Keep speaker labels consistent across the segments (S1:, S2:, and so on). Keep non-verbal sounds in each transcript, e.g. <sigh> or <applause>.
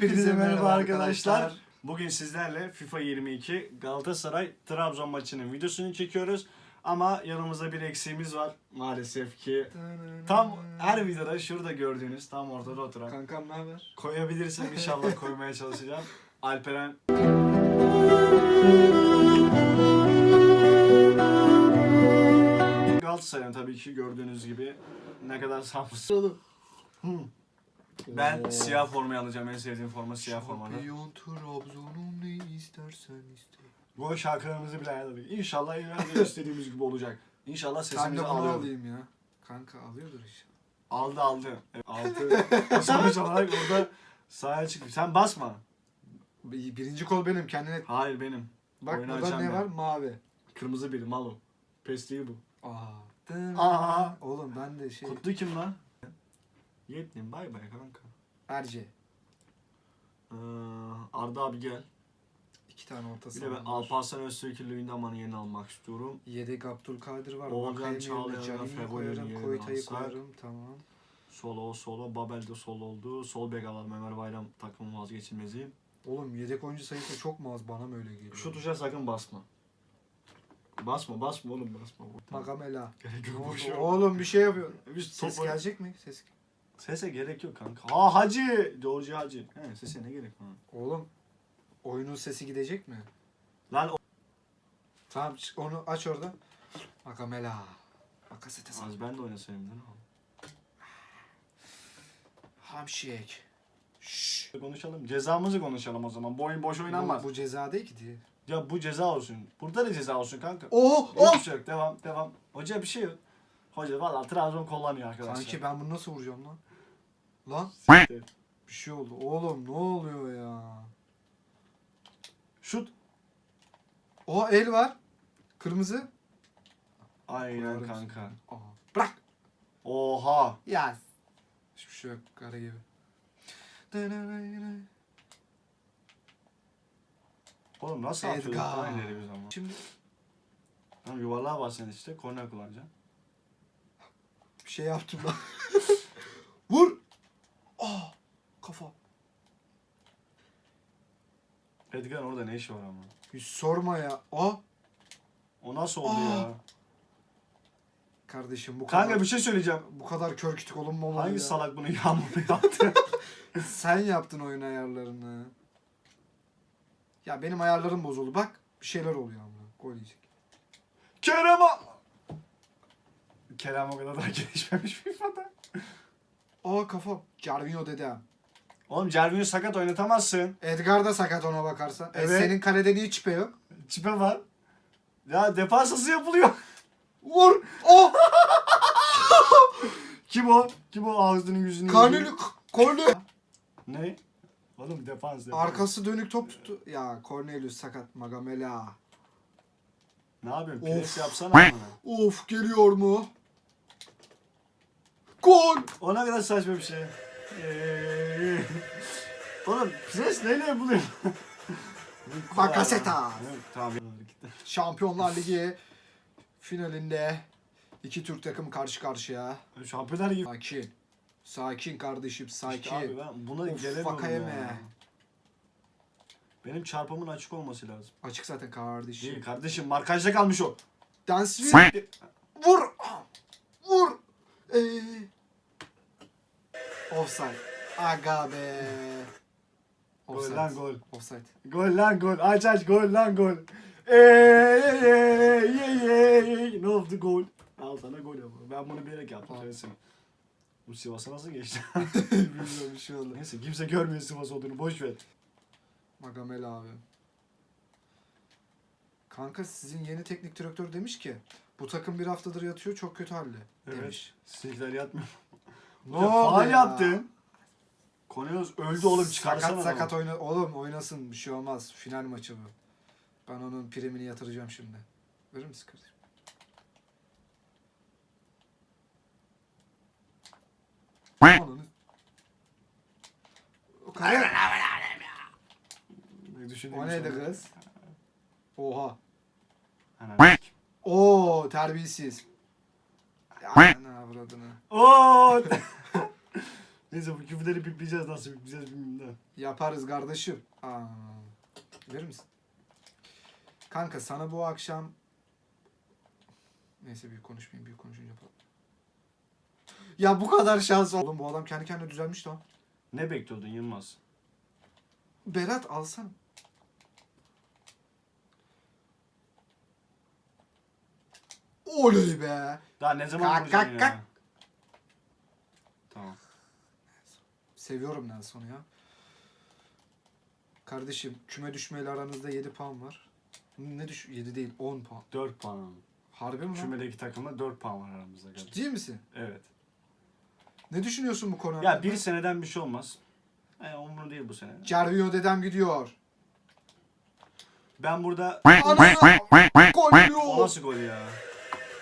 S1: Hepinize merhaba arkadaşlar. Bugün sizlerle FIFA 22 Galatasaray Trabzon maçının videosunu çekiyoruz. Ama yanımızda bir eksiğimiz var maalesef ki. Tam her videoda şurada gördüğünüz tam ortada oturan.
S2: Kankam ne haber?
S1: Koyabilirsem inşallah koymaya çalışacağım. <laughs> Alperen Galatasaray'ın tabii ki gördüğünüz gibi ne kadar samsız. Ben
S2: Oo.
S1: siyah formayı alacağım. En sevdiğim forma siyah formalı.
S2: Şampiyon Trabzon'un ne istersen iste.
S1: Gol şarkılarımızı bile ayarladık. İnşallah ileride istediğimiz gibi olacak. İnşallah
S2: Ben
S1: sesimizi
S2: de bunu
S1: alıyor.
S2: alayım ya. Kanka alıyordur inşallah.
S1: Aldı aldı. Evet, Altı. <laughs> Sonuç olarak burada sahaya çıktı. Sen basma.
S2: Bir- Birinci kol benim kendine.
S1: Hayır benim.
S2: Bak
S1: Oyunu
S2: burada
S1: açan
S2: ne
S1: ben.
S2: var? Mavi.
S1: Kırmızı bir malo. Pesliği bu.
S2: Aa.
S1: Aa.
S2: Oğlum ben de şey.
S1: Kutlu kim lan? Yetlim bay bay kanka.
S2: Erce.
S1: Ee, Arda abi gel.
S2: İki tane orta
S1: Bir de ben
S2: saha var.
S1: Alparslan Öztürk'ün Lüyündaman'ı yeni almak istiyorum.
S2: Yedek Abdülkadir var. Vakayeme
S1: Çağlayan'la
S2: yerine Canini'yi
S1: Fegoli'nin
S2: koyarım.
S1: yerine
S2: Koyta'yı
S1: alsak.
S2: koyarım. Tamam.
S1: Solo solo. Babel de sol oldu. Sol bek alalım. Ömer Bayram takımın vazgeçilmezi.
S2: Oğlum yedek oyuncu sayısı çok mu az? Bana mı öyle geliyor?
S1: Şu tuşa sakın basma. Basma basma oğlum basma.
S2: Magamela.
S1: Gerek
S2: Ne
S1: yok
S2: oldu?
S1: boş ver.
S2: Oğlum bir şey yapıyor.
S1: Biz
S2: Ses
S1: topu-
S2: gelecek mi? Ses.
S1: Sese gerek yok kanka. Ha hacı. George hacı. He sese ne gerek var?
S2: Oğlum oyunun sesi gidecek mi?
S1: Lan o-
S2: Tamam onu aç orada. Magamela. Makasete sal.
S1: Az ben de oynasaydım değil mi?
S2: Hamşek. Şşş.
S1: Konuşalım. Cezamızı konuşalım o zaman. Bu oyun boş oynanmaz.
S2: Bu, bu ceza değil ki diye.
S1: Ya bu ceza olsun. Burada da ceza olsun kanka.
S2: Oh
S1: Hiçbir şey yok. Devam devam. Hoca bir şey yok. Hoca valla Trabzon kullanıyor arkadaşlar.
S2: Sanki ben bunu nasıl vuracağım lan? Lan
S1: Siktir.
S2: bir şey oldu. Oğlum ne oluyor ya?
S1: Şut.
S2: O el var. Kırmızı.
S1: Aynen kanka.
S2: Aa. Bırak.
S1: Oha.
S2: Ya. Hiçbir şey yok. Kara gibi.
S1: Oğlum nasıl atıyorduk lan ileri bir zaman?
S2: Şimdi
S1: Tamam yuvarlığa basacaksın işte. Korner kullanacaksın.
S2: bir şey yaptım lan. Vur. Aa. Kafa.
S1: Edgar'ın orada ne işi var ama?
S2: Hiç sorma ya. Aa.
S1: O nasıl oldu
S2: Aa.
S1: ya?
S2: Kardeşim bu
S1: Kanka
S2: kadar
S1: bir şey söyleyeceğim.
S2: bu kadar kör kütük olunmamalı
S1: Hangi
S2: ya.
S1: salak bunu yağmurlu yaptı? <laughs>
S2: Sen yaptın oyun ayarlarını. Ya benim ayarlarım bozuldu. Bak bir şeyler oluyor ama. Gol yiyecek.
S1: Kerem a- Kerem o kadar daha <laughs> gelişmemiş FIFA'da.
S2: Aa kafam. Jarvinho dedem.
S1: Oğlum Cervinho'yu sakat oynatamazsın.
S2: Edgar da sakat ona bakarsan. E,
S1: Evet.
S2: senin kalede niye çipe yok?
S1: Çipe var. Ya defans hızı yapılıyor.
S2: Vur. Oh!
S1: Kim o? Kim o ağzının yüzünü?
S2: Karneli Korne.
S1: Ne? Oğlum defans defans.
S2: Arkası dönük top tuttu. Ya Cornelius sakat Magamela.
S1: Ne yapıyorsun? Pres yapsana bana.
S2: Of geliyor mu? Gol.
S1: O ne kadar saçma bir şey. Eee. Oğlum pres neyle yapılıyor? <laughs>
S2: Bakasetas.
S1: Evet, Tamam.
S2: Şampiyonlar Ligi finalinde iki Türk takım karşı karşıya.
S1: Şampiyonlar gibi.
S2: Sakin. Sakin kardeşim sakin.
S1: İşte abi ben buna
S2: Of,
S1: gelemiyorum ya. Benim çarpımın açık olması lazım.
S2: Açık zaten kardeşim.
S1: Değil kardeşim markajda kalmış o.
S2: Dansville. Vur. Vur. Ee. Offside. Aga be.
S1: Gol lan gol.
S2: Offside.
S1: Gol lan gol. Aç aç gol lan gol. Eee ey ey ey. Ne oldu gol? Al sana gol ama. Ben bunu bilerek yaptım. Söylesin. Bu Sivas'a nasıl geçti? <laughs>
S2: Bilmiyorum bir şey oldu.
S1: Neyse kimse görmüyor Sivas olduğunu boş ver.
S2: Magamel abi. Kanka sizin yeni teknik direktör demiş ki bu takım bir haftadır yatıyor çok kötü halde demiş.
S1: Sizinkiler yatmıyor.
S2: Ne oldu ya?
S1: yaptın. Konuyoruz öldü oğlum çıkarsana.
S2: Sakat sakat oyna oğlum oynasın bir şey olmaz. Final maçı bu. Ben onun primini yatıracağım şimdi. Verir misin kardeşim? Ananı- O
S1: Ne düşündüğümü
S2: O neydi
S1: söyle.
S2: kız? Oha.
S1: Ana.
S2: Oo terbiyesiz. Ne avradını.
S1: Oo. Neyse bu küfürleri bipleyeceğiz nasıl bipleyeceğiz bilmiyorum da.
S2: Yaparız kardeşim. Aa, verir misin? Kanka sana bu akşam... Neyse büyük konuşmayayım. Büyük konuşunca falan. Ya bu kadar şans Oğlum bu adam kendi kendine düzelmiş lan.
S1: Ne bekliyordun Yılmaz?
S2: Berat alsana. Oley be.
S1: Daha ne zaman
S2: Kalk,
S1: vuracaksın
S2: kalk,
S1: ya?
S2: kalk.
S1: Tamam.
S2: Seviyorum Nelson'u ya. Kardeşim küme düşmeyle aranızda 7 puan var. Ne düş 7 değil 10 puan.
S1: 4 puan aldım.
S2: Harbi mi lan?
S1: Kümedeki takımda 4 puan var aramızda. kardeşim.
S2: Ciddi misin?
S1: Evet.
S2: Ne düşünüyorsun bu konu
S1: Ya bir seneden bir şey olmaz. Yani umurumda değil bu sene.
S2: Cervinho dedem gidiyor.
S1: Ben burada...
S2: Ana! Gol
S1: O
S2: yiyor.
S1: nasıl gol ya?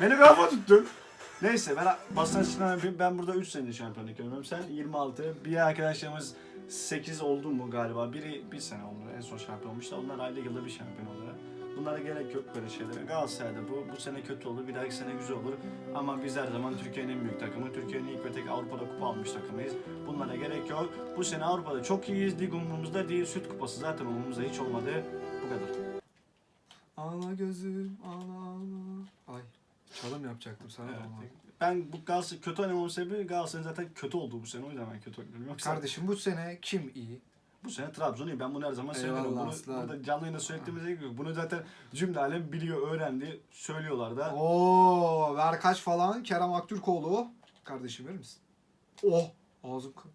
S1: Beni kafa tuttun. Neyse ben basın açısından yapayım. Ben burada 3 senedir şampiyonluk görüyorum. Sen 26. Bir arkadaşlarımız 8 oldu mu galiba? Biri bir sene oldu. En son şampiyon olmuştu. Onlar ayda yılda bir şampiyon oluyor. Bunlara gerek yok böyle şeylere. Galatasaray'da bu, bu sene kötü olur, bir dahaki sene güzel olur. Ama biz her zaman Türkiye'nin en büyük takımı, Türkiye'nin ilk ve tek Avrupa'da kupa almış takımıyız. Bunlara gerek yok. Bu sene Avrupa'da çok iyiyiz, lig umurumuzda değil, süt kupası zaten umurumuzda hiç olmadı. Bu kadar.
S2: Ağla gözüm ağla. Çalım yapacaktım sana
S1: Evet.
S2: ama.
S1: Ben bu Galatasaray kötü oynamamın sebebi Galatasaray'ın zaten kötü olduğu bu sene. O yüzden ben kötü oynuyorum. Yoksa
S2: Kardeşim bu sene kim iyi?
S1: bu sene Trabzon iyi. Ben bunu her zaman
S2: Eyvallah
S1: söylüyorum. Bunu
S2: aslan.
S1: burada canlı yayında söylediğimize gerek yok. Bunu zaten cümle alem biliyor, öğrendi. Söylüyorlar da.
S2: Oo, ver kaç falan Kerem Aktürkoğlu. Kardeşim verir misin? Oh, ağzım kı-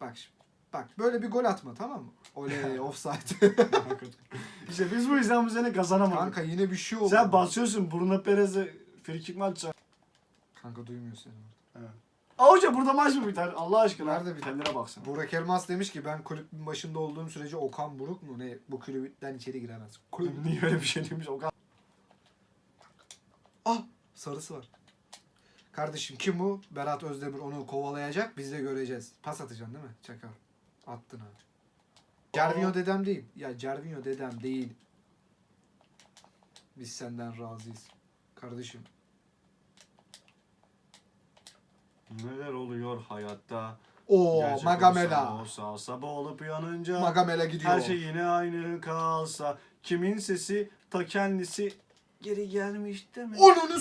S2: Bak şimdi. Bak böyle bir gol atma tamam mı? Oley <laughs> offside. <laughs>
S1: işte biz bu yüzden bu sene kazanamadık.
S2: Kanka yine bir şey oldu.
S1: Sen basıyorsun Bruno Perez'e frikik atacaksın?
S2: Kanka duymuyor seni.
S1: Aa hoca burada maç mı biter? Allah aşkına.
S2: Nerede biter?
S1: Kendine baksana.
S2: Burak Elmas demiş ki ben kulübün başında olduğum sürece Okan Buruk mu ne bu kulüpten içeri giremez. Kulüp...
S1: Niye öyle bir şey demiş? O kadar.
S2: Ah sarısı var. Kardeşim kim bu? Berat Özdemir onu kovalayacak biz de göreceğiz. Pas atacaksın değil mi? Çakal. Attın ha. Cervinho dedem değil. Ya Cervinho dedem değil. Biz senden razıyız. Kardeşim.
S1: Neler oluyor hayatta?
S2: Oo
S1: Gerçek
S2: Magamela.
S1: Olsa, olsa sabah olup uyanınca.
S2: Magamela gidiyor.
S1: Her şey yine aynı kalsa. Kimin sesi ta kendisi geri gelmiş değil mi?
S2: Onunu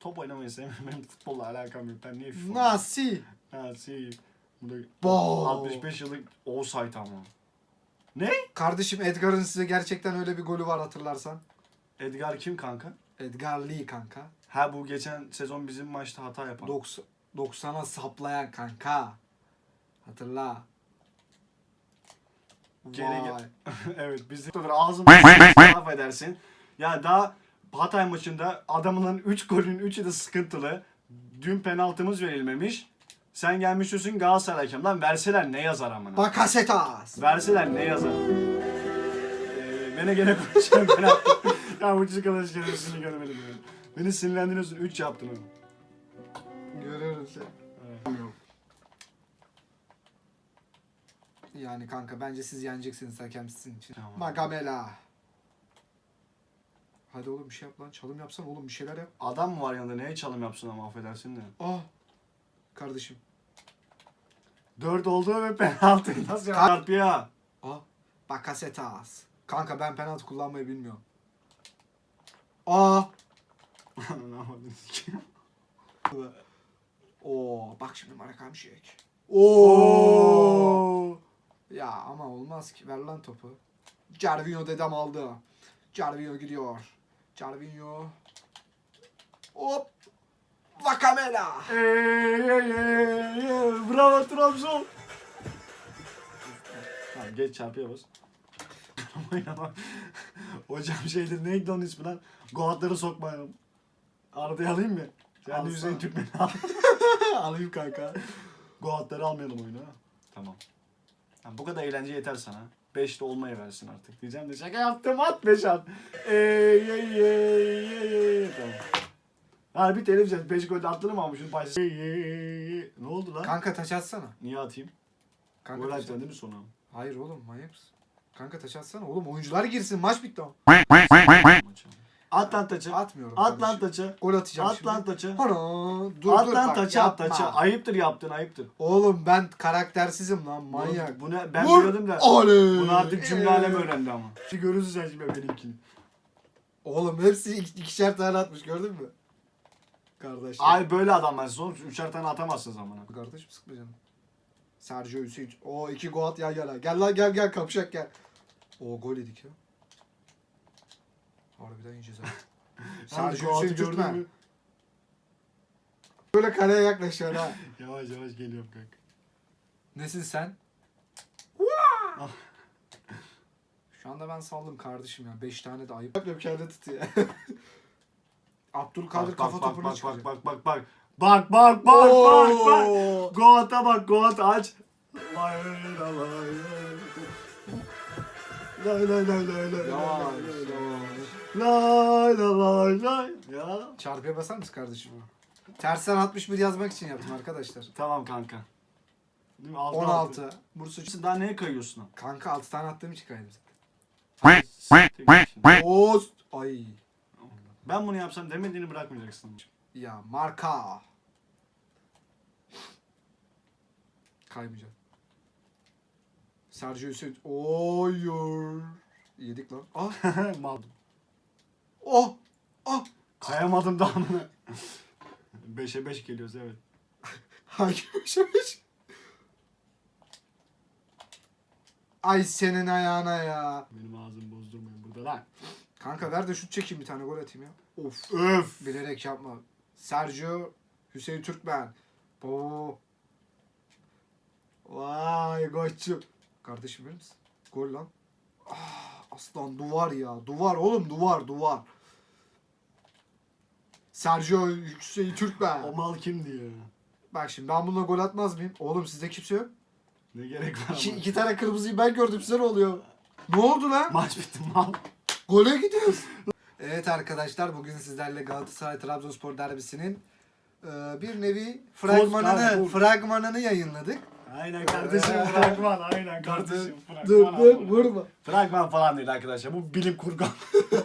S1: Top oynamayı sevmiyorum. Benim futbolla alakam yok. Ben niye FIFA?
S2: Nasıl?
S1: Şey. Bu da
S2: Bo.
S1: 65 yıllık offside ama.
S2: Kardeşim Edgar'ın size gerçekten öyle bir golü var hatırlarsan.
S1: Edgar kim kanka?
S2: Edgar Lee kanka.
S1: Ha bu geçen sezon bizim maçta hata yapan.
S2: 90 90'a saplayan kanka. Hatırla.
S1: Geri
S2: Vay.
S1: gel. <laughs> evet biz ağzını <laughs> affedersin. Ya daha Hatay maçında adamının 3 golün 3'ü de sıkıntılı. Dün penaltımız verilmemiş. Sen gelmiş diyorsun Galatasaray hakem. Lan verseler ne yazar amına?
S2: Bakasetas.
S1: Verseler ne yazar? Ee, bana gene konuşacağım penaltı. ya bu çocuk kadar şerefsizliğini görmedim yani. Beni sinirlendiriyorsun 3 yaptın onu.
S2: Görüyorum seni.
S1: Evet.
S2: Yani kanka bence siz yeneceksiniz hakem sizin için.
S1: Tamam.
S2: Magamela. Hadi oğlum bir şey yap lan. Çalım yapsan oğlum bir şeyler yap.
S1: Adam mı var yanında neye çalım yapsın ama affedersin de.
S2: Ah. Kardeşim.
S1: 4 oldu ve penaltı nasıl yapar
S2: Ah. Bakasetas. Kanka ben penaltı kullanmayı bilmiyorum. Ah.
S1: Ne yapardın ki?
S2: Oo, bak şimdi Marakam Şek.
S1: Oo.
S2: Ya ama olmaz ki. Ver lan topu. Cervinho dedem aldı. Cervinho gidiyor. Cervinho. Hop. Vakamela.
S1: Ey, ey, ey, ey. Bravo Trabzon. Tamam geç çarpıya bas. <laughs> Hocam şeydir neydi onun ismi lan? Goatları sokmayalım. Arda'yı alayım mı? Sen de. Hüseyin Türkmen'i al. alayım kanka. Goatları almayalım oyunu. ha. Tamam. Ha, bu kadar eğlence yeter sana. 5'te olmayı versin artık. Diyeceğim de şaka yaptım at 5 at. Ey ey ey ey ey. Tamam. Harbi televizyon 5 golde attığını mı almışsın? Ey. Ne oldu lan?
S2: Kanka taç atsana.
S1: Niye atayım?
S2: Kanka
S1: Gol
S2: taç
S1: atacaksın değil mi sonra?
S2: Hayır oğlum manyak mısın? Kanka taç atsana. Oğlum oyuncular girsin maç bitti ama.
S1: At lan taça.
S2: Atmıyorum.
S1: At lan
S2: kardeşim.
S1: taça.
S2: Gol atacağım
S1: At
S2: şimdi.
S1: lan taça.
S2: Ana, dur
S1: At
S2: dur
S1: lan
S2: bak,
S1: taça at
S2: yapma.
S1: taça. Ayıptır yaptın ayıptır.
S2: Oğlum ben karaktersizim lan manyak.
S1: Bu, ne? Ben
S2: Vur.
S1: biliyordum da.
S2: Oley.
S1: Bunu artık cümle alem öğrendi ama. Şimdi görürsün sen şimdi benimkini.
S2: Oğlum hepsi ik- ikişer tane atmış gördün mü? Kardeş.
S1: Ay böyle adam ben sonuç üçer tane atamazsın zamana.
S2: Kardeşim sıkma canım. Sergio Hüseyin. O iki gol at yan yana. Gel lan gel gel kapışak gel. O gol yedik ya. Harbiden yiyeceğiz abi. <laughs> Sergio Hüseyin Türkmen. Böyle kaleye yaklaşıyor ha.
S1: Yavaş yavaş geliyorum kanka.
S2: Nesin sen? Şu anda ben saldım kardeşim ya. 5 tane de ayıp. Kendi tutuyor. <laughs> Abdülkadir
S1: Bak,
S2: kafa
S1: bak,
S2: topuna
S1: bak,
S2: çıkacak.
S1: bak bak bak bak. Bak bak bak bak bak.
S2: Oo!
S1: Goat'a bak Goat aç. Lay lay lay lay. Lay lay lay lay lay.
S2: Yavaş,
S1: Lay lay lay lay. Ya.
S2: Çarpıya basar mısın kardeşim? Tersten 61 yazmak için yaptım arkadaşlar.
S1: Tamam kanka. Değil mi? Altı,
S2: 16. Bursa.
S1: Daha neye kayıyorsun?
S2: Kanka 6 tane attığım için kaydım zaten. Oğuz. Ay.
S1: Ben bunu yapsam demediğini bırakmayacaksın.
S2: Ya marka. Kaymayacağım. Sergio Hüseyin. Oy. Yedik lan. Ah. <laughs>
S1: Mal.
S2: Oh. Oh.
S1: Kayamadım daha mı? 5'e 5 geliyoruz evet. <laughs>
S2: Hangi yaşamış? Ay senin ayağına ya.
S1: Benim ağzımı bozdurmayın burada lan.
S2: Kanka ver de şut çekeyim bir tane gol atayım ya. Of.
S1: Öf.
S2: Bilerek yapma. Sergio Hüseyin Türkmen. Oo. Vay koçum. Kardeşim verir misin? Gol lan. Ah, aslan duvar ya. Duvar oğlum duvar duvar. Sergio Hüseyin Türkmen.
S1: O mal kimdi ya?
S2: Bak şimdi ben bununla gol atmaz mıyım? Oğlum sizde kimse yok.
S1: Ne gerek var
S2: İki,
S1: ama.
S2: iki tane kırmızıyı ben gördüm. Size ne oluyor? Ne oldu lan?
S1: Maç bitti mal.
S2: Gole gidiyoruz. evet arkadaşlar bugün sizlerle Galatasaray Trabzonspor derbisinin e, bir nevi fragmanını
S1: Post-
S2: fragmanını yayınladık.
S1: Aynen kardeşim fragman aynen kardeşim fragman.
S2: Dur dur
S1: abi.
S2: vurma.
S1: Fragman falan değil arkadaşlar bu bilim kurgu.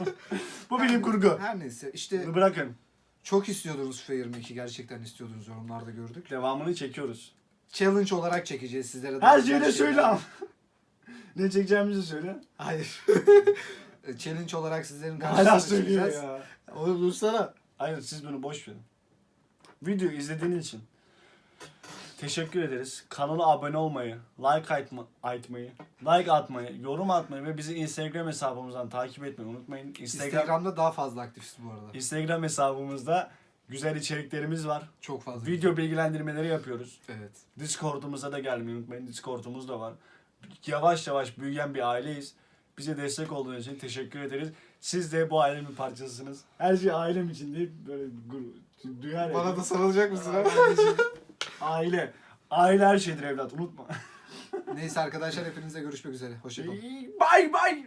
S1: <laughs> bu bilim kurgu.
S2: Her neyse işte
S1: Bunu bırakın.
S2: çok istiyordunuz FIFA 22 gerçekten istiyordunuz yorumlarda gördük.
S1: Devamını çekiyoruz.
S2: Challenge olarak çekeceğiz sizlere.
S1: Her
S2: güzel
S1: şeyi de söyle ama. <laughs> ne çekeceğimizi söyle.
S2: Hayır. <laughs> E, Challenge olarak sizlerin
S1: Hala
S2: karşısına
S1: söylüyor
S2: çıkacağız.
S1: ya.
S2: Oğlum dursana.
S1: Hayır siz bunu boş verin. Videoyu izlediğiniz için teşekkür ederiz. Kanala abone olmayı, like atma, atmayı, like atmayı, yorum atmayı ve bizi Instagram hesabımızdan takip etmeyi unutmayın. Instagram
S2: Instagram'da daha fazla aktifiz bu arada.
S1: Instagram hesabımızda güzel içeriklerimiz var.
S2: Çok fazla.
S1: Video bilgilendirmeleri yapıyoruz.
S2: Evet.
S1: Discord'umuza da gelmeyi unutmayın. Discord'umuz da var. Yavaş yavaş büyüyen bir aileyiz. Bize destek olduğunuz için teşekkür ederiz. Siz de bu ailenin bir parçasısınız. Her şey ailem için deyip böyle gur- duyar ya.
S2: Bana da sarılacak mısın? ha?
S1: Aile. Aile her şeydir evlat unutma. <laughs>
S2: Neyse arkadaşlar hepinize görüşmek üzere. Hoşçakalın.
S1: Bye bye.